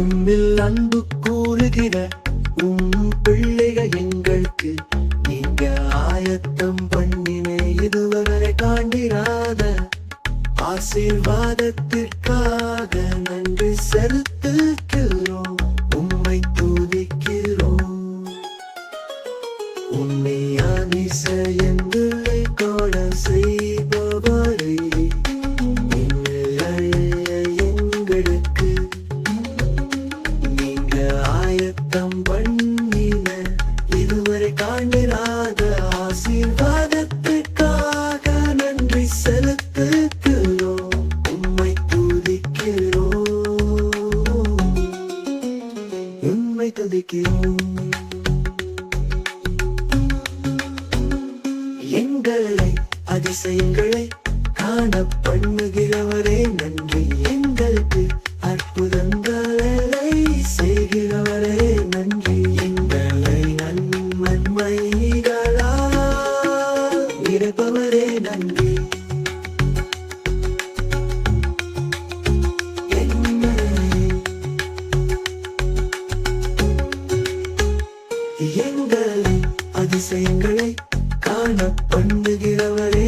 உம்மில் அன்பு கூறுகிற உம் பிள்ளைகள் எங்களுக்கு நீங்க ஆயத்தம் பண்ணினே இதுவரை காண்டிராத ஆசீர்வாதத்திற்காக நன்றி செலுத்துகிறோம். உம்மை துதிக்கிறோம் எங்களை அதிசயங்களை காண பண்ணுகிறவரே நன்றி. எங்களுக்கு அற்புதங்களை செய்கிறவரே நன்றி. எங்களை நன்மைகளால் இருப்பவரே நன்றி. அதிசயங்களை காண பண்ணுகிறவரே.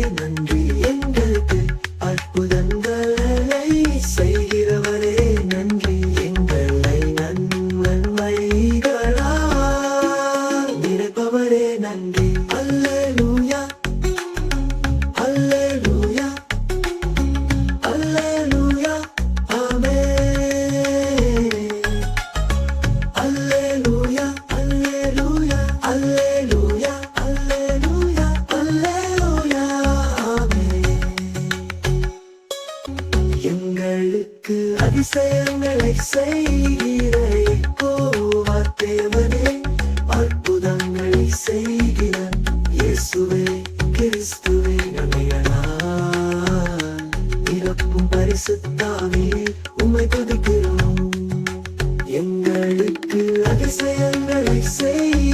அதிசயங்களை செய்கிற யெகோவா தேவனே அற்புதங்களை செய்கிற இயேசுவே கிறிஸ்துவே இறப்பும் பரிசுத்தாவே உம்மை துதிக்கிறோம். எங்களுக்கு அதிசயங்களை செய்ய